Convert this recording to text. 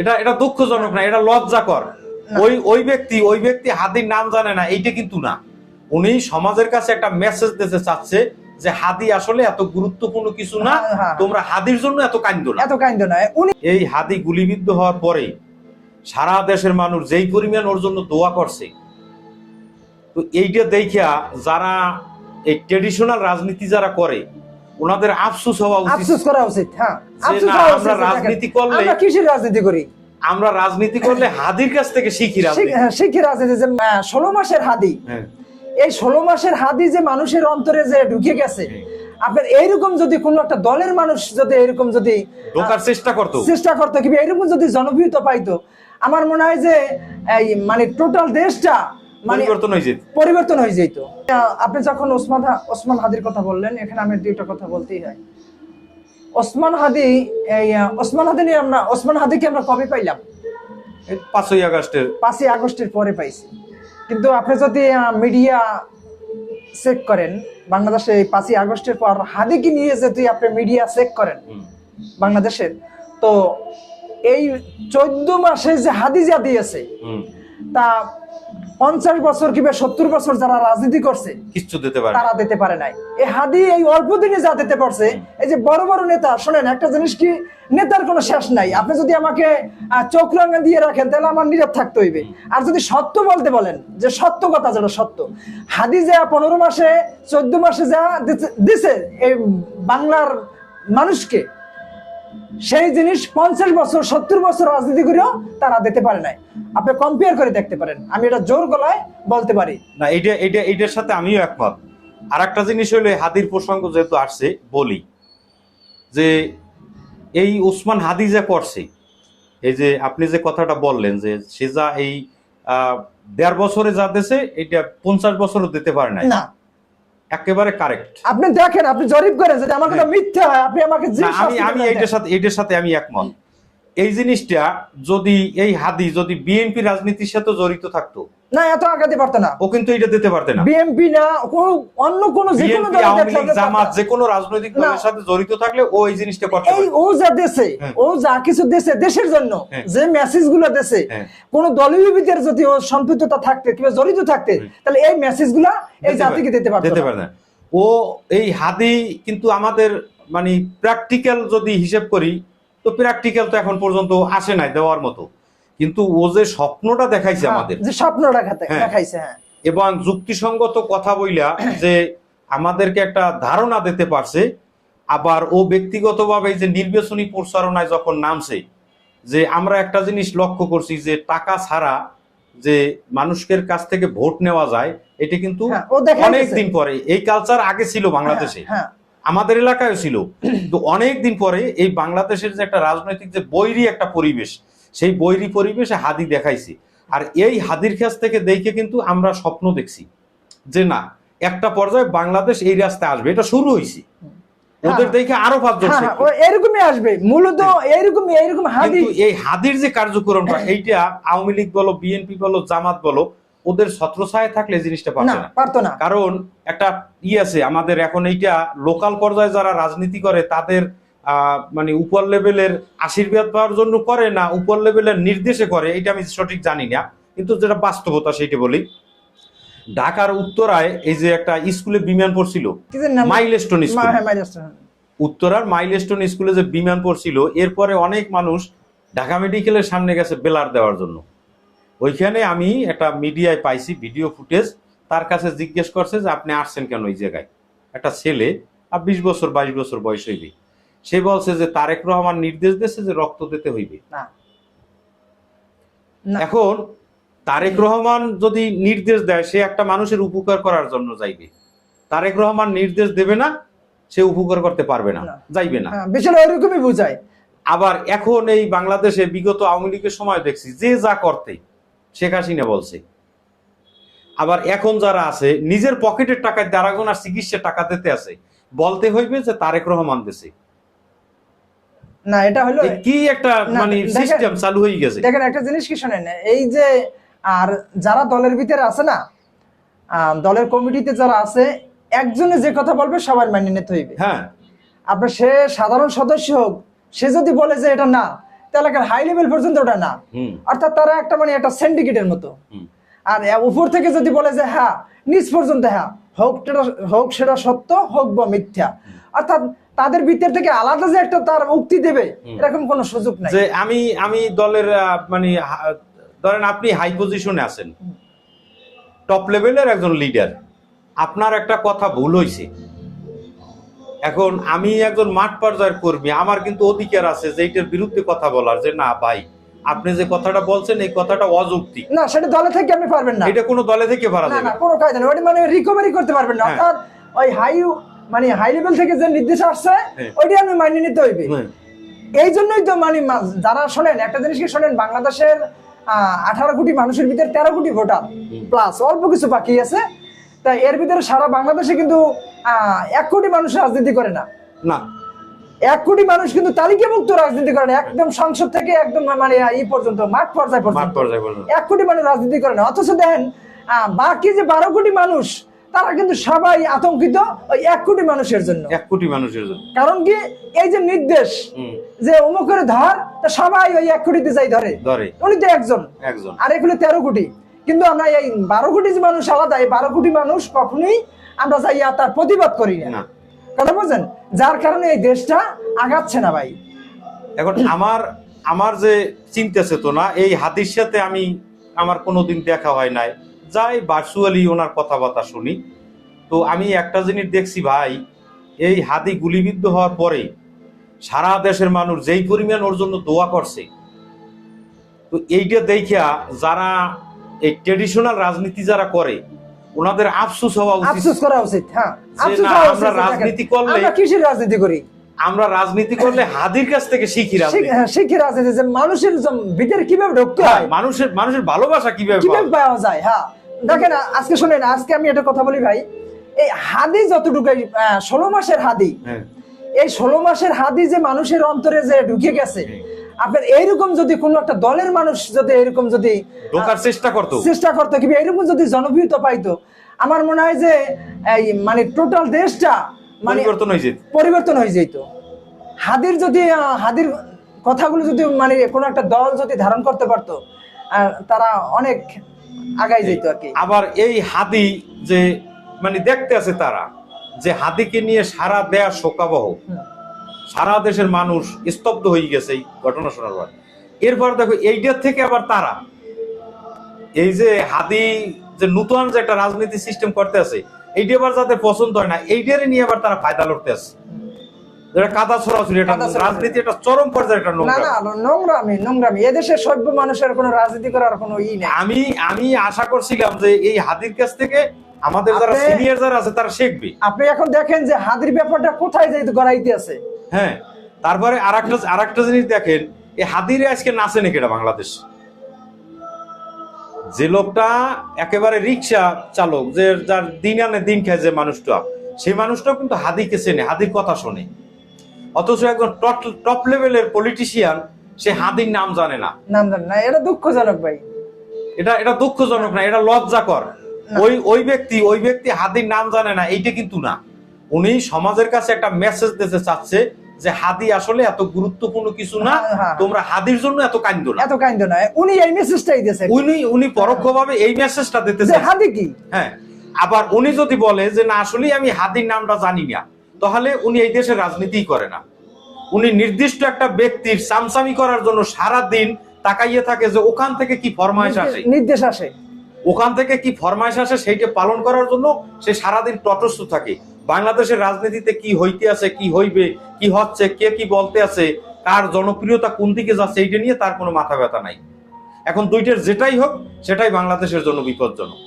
এটা এটা দুঃখজনক না এটা লজ্জাকর। ওই ওই ব্যক্তি ওই ব্যক্তি হাদির নাম জানে না এইটা কিন্তু না। উনি সমাজের কাছে একটা মেসেজ দিতে চাচ্ছে যে হাদি আসলে এত গুরুত্বপূর্ণ কিছু না হ্যাঁ, হ্যাঁ। তোমরা হাদির জন্য এত কান্দ না। এত কাইন্দ না। উনি এই হাদি গুলিবিদ্ধ হওয়ার পরে সারা দেশের মানুষ যেই পরিমাণ ওর জন্য দোয়া করছে তো এইটা দেখিয়া যারা এই ট্রেডিশনাল রাজনীতি যারা করে ওনাদের আফসোস হওয়া উচিত। আফসোস করা উচিত হ্যাঁ। আফসোস হওয়া আমরা উচিত, দেখেন। রাজনীতি করলে- আমরা কিসের রাজনীতি করি। আমরা রাজনীতি করলে হাদির কাছ থেকে শিখি রাজনীতি। হ্যাঁ, শিখি রাজনীতি যে আহ, ষোলো মাসের হাদি। হ্যাঁ। এই ষোলো মাসের হাদি যে মানুষের অন্তরে যে ঢুকে গেছে আপনার এইরকম যদি কোনো একটা দলের মানুষ যদি এরকম যদি ঢোকার চেষ্টা করতো। চেষ্টা করতো কিংবা এরকম যদি জনপ্রিয়তা পাইতো আমার মনে হয় যে এই মানে টোটাল দেশটা পরিবর্তন হয়ে যেত। পরিবর্তন হয়ে যেত। আপনি যখন ওসমান ওসমান হাদির কথা বললেন এখানে আমি দুইটা কথা বলতেই হয়। ওসমান হাদি এই ওসমান হাদি নিয়ে আমরা ওসমান হাদিকে আমরা কবে পাইলাম? পাঁচই আগস্টের। পাঁচই আগস্টের পরে পাইছি। কিন্তু আপনি যদি মিডিয়া চেক করেন বাংলাদেশে এই পাঁচই আগস্টের পর হাদিকে নিয়ে যদি আপনি মিডিয়া চেক করেন। বাংলাদেশের তো এই চোদ্দ মাসে যে হাদি হাদিজা দিয়েছে। তা পঞ্চাশ বছর কিংবা সত্তর বছর যারা রাজনীতি করছে কিচ্ছু দিতে পারে তারা দিতে পারে নাই। এই হাদি এই অল্প দিনে যা দিতে পারছে এই যে বড় বড় নেতা শোনেন একটা জিনিস কি নেতার কোনো শেষ নাই। আপনি যদি আমাকে চোখ রাঙা দিয়ে রাখেন তাহলে আমার নীরব থাকতে হইবে। আর যদি সত্য বলতে বলেন যে সত্য কথা যেটা সত্য হাদি যা পনেরো মাসে চোদ্দ মাসে যা দিছে এই বাংলার মানুষকে সেই জিনিস পঞ্চাশ বছর সত্তর বছর রাজনীতি করেও তারা দিতে পারে নাই। আপনি কম্পেয়ার করে দেখতে পারেন। আমি এটা জোর গলায় বলতে পারি। না এইটা এইটা এইটার সাথে আমিও একমত। আর একটা জিনিস হলো হাদির প্রসঙ্গ যেহেতু আসছে বলি যে এই ওসমান হাদি যা করছে এই যে আপনি যে কথাটা বললেন যে সে যা এই দেড় বছরে যা দেশে এটা পঞ্চাশ বছরও দিতে পারে না। একেবারে কারেক্ট আপনি দেখেন আপনি জরিপ করেন যদি আমার কথা মিথ্যা হয় আপনি আমাকে হ্যাঁ। আমি আমি এইটার সাথে এইটার সাথে আমি একমত। এই জিনিসটা যদি এই হাদি যদি বিএনপি রাজনীতির সাথে জড়িত থাকতো না এত আগাতে পারতো না। ও কিন্তু এটা দিতে পারতে না। বিএমপি না কোন অন্য কোন যে কোনো জামাত যে কোনো রাজনৈতিক দলের সাথে জড়িত থাকলে ও এই জিনিসটা করতে এই ও যা দেশে হ্যাঁ। ও যা কিছু দেশে দেশের জন্য হ্যাঁ। যে মেসেজগুলো দেশে হ্যাঁ। কোন দলীয় ভিতরে যদি ও সম্পৃক্ততা থাকতে কিংবা জড়িত থাকতে তাহলে এই মেসেজগুলা এই জাতিকে দিতে পারতো দিতে। পারে না। ও এই হাদি কিন্তু আমাদের মানে প্র্যাকটিক্যাল যদি হিসেব করি তো প্র্যাকটিক্যাল তো এখন পর্যন্ত আসে নাই দেওয়ার মতো। কিন্তু ও যে স্বপ্নটা দেখাইছে হ্যাঁ, আমাদের। যে স্বপ্ন হ্যাঁ। দেখাইছে হ্যাঁ। এবং যুক্তিসঙ্গত কথা বইলা যে আমাদেরকে একটা ধারণা দিতে পারছে আবার ও ব্যক্তিগতভাবে যে নির্বাচনী প্রচারণায় যখন নামছে যে আমরা একটা জিনিস লক্ষ্য করছি যে টাকা ছাড়া যে মানুষের কাছ থেকে ভোট নেওয়া যায় এটা কিন্তু। অনেক দিন পরে এই কালচার আগে ছিল বাংলাদেশে। আমাদের এলাকায় ছিল। তো অনেক দিন পরে এই বাংলাদেশের যে একটা রাজনৈতিক যে বৈরী একটা পরিবেশ সেই বৈরী পরিবেশে হাদি দেখাইছে। আর এই হাদির কাছ থেকে দেখে কিন্তু আমরা স্বপ্ন দেখছি যে না একটা পর্যায়ে বাংলাদেশ এই রাস্তায় আসবে। এটা শুরু হয়েছে ওদের দেখে আরও পাঁচজন হ্যাঁ। ও এরকমই আসবে। মূলত এরকম এরকম হাদি। এই হাদির যে কার্যক্রমটা এইটা আওয়ামী লীগ বলো বিএনপি বলো জামাত বলো ওদের ছত্রছায়া থাকলে জিনিসটা পাচ্ছে না পারতো না। কারণ একটা ই আছে আমাদের এখন এইটা লোকাল পর্যায়ে যারা রাজনীতি করে তাদের মানে উপর লেভেলের আশীর্বাদ পাওয়ার জন্য করে না উপর লেভেলের নির্দেশে করে এটা আমি সঠিক জানি না। কিন্তু যেটা বাস্তবতা সেইটা বলি। ঢাকার উত্তরায় এই যে একটা স্কুলে বিমান পড়ছিল মাইলস্টোন স্কুল। হ্যাঁ। উত্তরার মাইলস্টোন স্কুলে যে বিমান পড়ছিল এরপরে অনেক মানুষ ঢাকা মেডিকেলের সামনে গেছে বেলার দেওয়ার জন্য। ওইখানে আমি একটা মিডিয়ায় পাইছি ভিডিও ফুটেজ তার কাছে জিজ্ঞেস করছে যে আপনি আসছেন কেন ওই জায়গায়? একটা ছেলে আর বিশ বছর বাইশ বছর বয়স হইবে। সে বলছে যে তারেক রহমান নির্দেশ দিয়েছে যে রক্ত দিতে হইবে। এখন তারেক রহমান যদি নির্দেশ দেয় সে একটা মানুষের উপকার করার জন্য যাইবে। তারেক রহমান নির্দেশ দেবে না সে উপকার করতে পারবে না। যাইবে না। হ্যাঁ, বিষয়টা ওইরকমই বুঝায়। আবার এখন এই বাংলাদেশে বিগত আওয়ামী লীগের সময় দেখছি যে যা করতে শেখ হাসিনা বলছে। আবার এখন যারা আছে নিজের পকেটের টাকায় দারাগোনা চিকিৎসার টাকা দিতে আছে বলতে হইবে যে তারেক রহমান দেশে না এটা হলো কি একটা মানে সিস্টেম চালু হয়ে গেছে? দেখেন একটা জিনিস কি শোনেন এই যে আর যারা দলের ভিতরে আছে না দলের কমিটিতে যারা আছে একজনে যে কথা বলবে সবার মানিয়ে নিতে হইবে। হ্যাঁ। আপনার সে সাধারণ সদস্য হোক সে যদি বলে যে এটা না এলাকার হাই লেভেল পর্যন্ত ওটা না। অর্থাৎ তারা একটা মানে একটা সিন্ডিকেটের মতো। আর উপর থেকে যদি বলে যে হ্যাঁ নিচ পর্যন্ত হ্যাঁ হোক হোক সেটা সত্য হোক বা মিথ্যা। অর্থাৎ তাদের ভিতর থেকে আলাদা যে একটা তার মুক্তি দেবে এরকম কোনো সুযোগ নাই। যে আমি আমি দলের মানে ধরেন আপনি হাই পজিশনে আছেন। টপ লেভেলের একজন লিডার আপনার একটা কথা ভুল হয়েছে এখন আমি একজন মাঠ পর্যায়ের কর্মী আমার কিন্তু অধিকার আছে যে এইটার বিরুদ্ধে কথা বলার যে না ভাই আপনি যে কথাটা বলছেন এই কথাটা অযৌক্তিক না সেটা দলে থেকে আপনি পারবেন না। এটা কোনো দলে থেকে পারা না যাবে না না। কোনো কায়দা নেই। ওটা মানে রিকভারি করতে পারবেন না। হ্যাঁ। অর্থাৎ ওই হাই মানে হাই লেভেল থেকে যে নির্দেশ আসছে হ্যাঁ। ওইটা আপনি মানিয়ে নিতে হইবে। এই জন্যই তো মানে যারা শোনেন একটা জিনিস কি শোনেন বাংলাদেশের আঠারো কোটি মানুষের ভিতরে তেরো কোটি ভোটার প্লাস অল্প কিছু বাকি আছে তা এর ভিতরে সারা বাংলাদেশে কিন্তু এক কোটি মানুষ রাজনীতি করে না। না। এক কোটি মানুষ কিন্তু তালিকাভুক্ত রাজনীতি করে না একদম সংসদ থেকে একদম মানে এই পর্যন্ত মাঠ পর্যায় মাঠ পর্যন্ত। এক কোটি মানুষ রাজনীতি করে না। অথচ দেখেন আহ, বাকি যে বারো কোটি মানুষ তারা কিন্তু সবাই আতঙ্কিত ওই এক কোটি মানুষের জন্য। এক কোটি মানুষের জন্য। কারণ কি? এই যে নির্দেশ যে অমুক করে ধর তা সবাই ওই এক কোটিতে যাই ধরে। ধরে। উনি তো একজন। একজন। আর এগুলো তেরো কোটি। কিন্তু আমরা এই বারো কোটি যে মানুষ আলাদা এই বারো কোটি মানুষ কখনোই আমরা যাইয়া তার প্রতিবাদ করি না। না। কথা বলছেন যার কারণে এই দেশটা আগাচ্ছে না ভাই। এখন আমার আমার যে চিন্তা চেতনা এই হাদির সাথে আমি আমার কোনোদিন দেখা হয় নাই। যাই ভার্চুয়ালি ওনার কথাবার্তা শুনি তো আমি একটা জিনিস দেখছি ভাই এই হাদি গুলিবিদ্ধ হওয়ার পরে সারা দেশের মানুষ যেই পরিমাণ ওর জন্য দোয়া করছে তো এইটা দেখিয়া যারা এই ট্রেডিশনাল রাজনীতি যারা করে ওনাদের আফসোস হওয়া উচিত। আফসোস করা উচিত হ্যাঁ আমরা রাজনীতি করলে- আমরা কিসের রাজনীতি করি? আমরা রাজনীতি করলে হাদির কাছ থেকে শিখি শিখ- হ্যাঁ, রাজনীতি যে মানুষের ভিতরে কীভাবে ঢুকতে হ্যাঁ, হয়? মানুষের মানুষের ভালোবাসা কীভাবে কীভাবে পাওয়া যায় হ্যাঁ। দেখেন আজকে শোনেন আজকে আমি একটা কথা বলি ভাই। এই হাদি যতটুকু ষোলো মাসের হাদি হ্যাঁ। এই ষোলো মাসের হাদি যে মানুষের অন্তরে যে ঢুকে গেছে আপনার এইরকম যদি কোনো একটা দলের মানুষ যদি এরকম যদি ঢোকার চেষ্টা করতো। চেষ্টা করতো কিংবা এরকম যদি জনপ্রিয়তা পাইতো আমার মনে হয় যে এই মানে টোটাল দেশটা মানে পরিবর্তন হয়েছে পরিবর্তন হয়ে যেত। হাদির যদি হাদির কথাগুলো যদি মানে কোনো একটা দল যদি ধারণ করতে পারতো তারা অনেক আগাই যেত আর কি। আবার এই হাদি যে মানে দেখতে আছে তারা, যে হাদিকে নিয়ে সারা দেয়া শোকাবহ। সারা দেশের মানুষ স্তব্ধ হয়ে গেছে এই ঘটনা শোনার পর। এরপর দেখো, এইটার থেকে আবার তারা। এই যে হাদি যে নতুন যে একটা রাজনীতি সিস্টেম করতে আছে, এইটা আবার যাদের পছন্দ হয় না এইটারে নিয়ে আবার তারা ফায়দা লড়তে আছে। এটা কাদা ছড়াছড়ি এটা রাজনীতি একটা চরম পর্যায়ে একটা নোংরা। না নোংরামি নোংরামি। এদেশের সভ্য মানুষের কোনো রাজনীতি করার কোনো ই নেই। আমি আমি আশা করছিলাম যে এই হাদির কাছ থেকে আমাদের যারা আপনি- সিনিয়র যারা আছে তারা শিখবে। আপনি এখন দেখেন যে হাদির ব্যাপারটা কোথায় যাইতে গড়াইতে আছে। হ্যাঁ তারপরে আর একটা আর জিনিস দেখেন এই হাদিরে আজকে নাচে নাকি এটা বাংলাদেশ? যে লোকটা একেবারে রিক্সা চালক যে যার দিন আনে দিন খায় যে মানুষটা সেই মানুষটাও কিন্তু হাদিকে চেনে হাদির কথা শোনে। অথচ একজন টপ লেভেলের পলিটিশিয়ান সে হাদির নাম জানে না। নাম জানেন না। এটা দুঃখজনক ভাই। এটা এটা দুঃখজনক না এটা লজ্জাকর। ওই ওই ব্যক্তি ওই ব্যক্তি হাদির নাম জানে না এইটা কিন্তু না। উনি সমাজের কাছে একটা মেসেজ দিতে চাচ্ছে যে হাদি আসলে এত গুরুত্বপূর্ণ কিছু না হ্যাঁ, হ্যাঁ। তোমরা হাদির জন্য এত কান্দ না। এত কাইন্দ না। উনি এই মেসেজটাই দিয়েছে। উনি উনি পরোক্ষভাবে এই মেসেজটা দিতেছে হাদি কি? হ্যাঁ। আবার উনি যদি বলে যে না আসলেই আমি হাদির নামটা জানি না। তাহলে উনি এই দেশের রাজনীতি করে না। উনি নির্দিষ্ট একটা ব্যক্তির সামসামি করার জন্য সারা দিন তাকাইয়ে থাকে যে ওখান থেকে কি ফরমাইশ আসে। নির্দেশ আসে। ওখান থেকে কি ফরমাইশ আসে সেইটা পালন করার জন্য সে সারাদিন তটস্থ থাকে। বাংলাদেশের রাজনীতিতে কি হইতে আছে কি হইবে কি হচ্ছে কে কি বলতে আছে কার জনপ্রিয়তা কোন দিকে যাচ্ছে এইটা নিয়ে তার কোনো মাথা ব্যথা নাই। এখন দুইটার যেটাই হোক সেটাই বাংলাদেশের জন্য বিপজ্জনক।